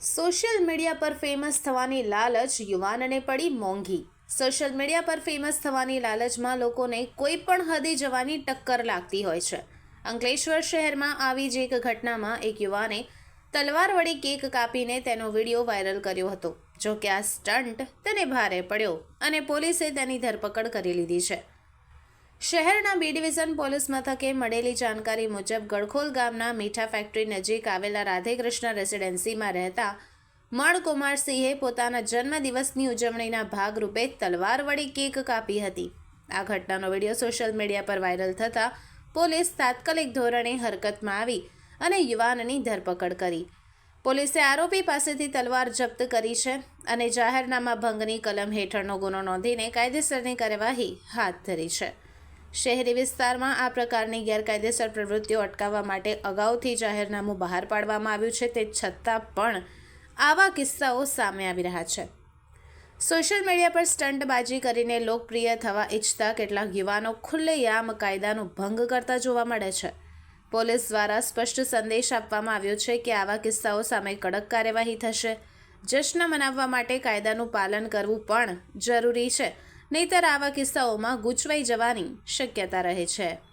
Social media પર famous થવાની લાલચ યુવાનને પડી મોંઘી. સોશિયલ મીડિયા પર ફેમસ થવાની લાલચમાં લોકોને કોઈ પણ હદે જવાની ટક્કર લાગતી હોય છે. અંકલેશ્વર શહેરમાં આવી જ એક ઘટનામાં એક યુવાને તલવાર વડે કેક કાપીને તેનો વીડિયો વાયરલ કર્યો હતો. જો કે આ સ્ટન્ટ તેને ભારે પડ્યો અને પોલીસે તેની ધરપકડ કરી લીધી છે. શહેરના બી ડિવિઝન પોલીસ મથકે મળેલી જાણકારી મુજબ ગડખોલ ગામના મીઠા ફેક્ટરી નજીક આવેલા રાધેકૃષ્ણ રેસિડેન્સીમાં રહેતા મણકુમારસિંહે પોતાના જન્મદિવસની ઉજવણીના ભાગરૂપે તલવાર વળી કેક કાપી હતી. આ ઘટનાનો વીડિયો સોશિયલ મીડિયા પર વાયરલ થતાં પોલીસ તાત્કાલિક ધોરણે હરકતમાં આવી અને યુવાનની ધરપકડ કરી. પોલીસે આરોપી પાસેથી તલવાર જપ્ત કરી છે અને જાહેરનામા ભંગની કલમ હેઠળનો ગુનો નોંધીને કાયદેસરની કાર્યવાહી હાથ ધરી છે. શહેરી વિસ્તારમાં આ પ્રકારની ગેરકાયદેસર પ્રવૃત્તિઓ અટકાવવા માટે અગાઉથી જાહેરનામું બહાર પાડવામાં આવ્યું છે તે છતાં પણ આવા કિસ્સાઓ સામે આવી રહ્યા છે. સોશિયલ મીડિયા પર સ્ટંટબાજી કરીને લોકપ્રિય થવા ઈચ્છતા કેટલાક યુવાનો ખુલ્લેયામ કાયદાનો ભંગ કરતા જોવા મળે છે. પોલીસ દ્વારા સ્પષ્ટ સંદેશ આપવામાં આવ્યો છે કે આવા કિસ્સાઓ સામે કડક કાર્યવાહી થશે. જશ્ન મનાવવા માટે કાયદાનું પાલન કરવું પણ જરૂરી છે. નહીતર આવા કિસ્સાઓમાં ગૂંચવાઈ જવાની શક્યતા રહે છે.